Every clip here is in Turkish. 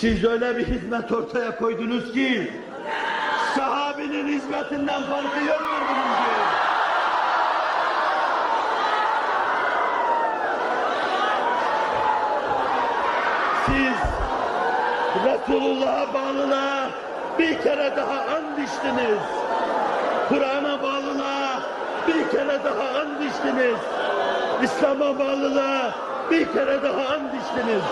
Siz öyle bir hizmet ortaya koydunuz ki sahabinin hizmetinden farkı yoktur bunun ki. Siz Resulullah'a bağlılığa bir kere daha and içtiniz. Kur'an'a bağlılığa bir kere daha and içtiniz. İslam'a bağlılığa bir kere daha and içtiniz.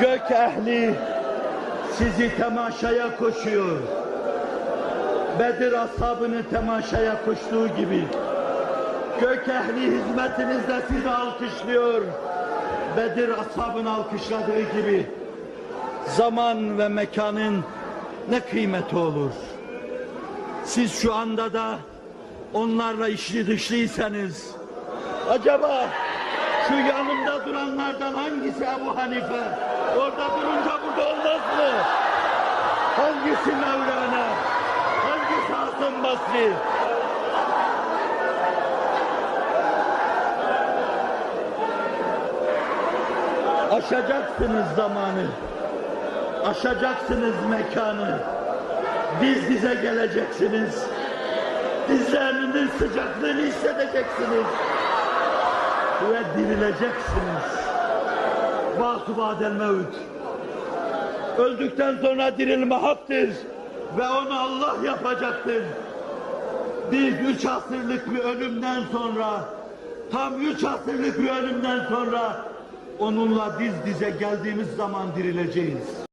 Gök ehli sizi temaşaya koşuyor. Bedir ashabını temaşaya koştuğu gibi. Gök ehli hizmetinizde sizi alkışlıyor. Bedir ashabını alkışladığı gibi. Zaman ve mekanın ne kıymeti olur. Siz şu anda da onlarla içli dışlıysanız acaba şu yanımda duranlardan hangisi Ebu Hanife? Orada durunca burada olmaz mı? Hangisi Mevlana? Hangisi Hasan Basri? Aşacaksınız zamanı. Aşacaksınız mekanı. Diz dize geleceksiniz. Dizlerinin sıcaklığını hissedeceksiniz. Ve dirileceksiniz. Ba'su ba'del mevt. Öldükten sonra dirilme haktır. Ve onu Allah yapacaktır. Biz üç asırlık bir ölümden sonra, tam üç asırlık bir ölümden sonra onunla diz dize geldiğimiz zaman dirileceğiz.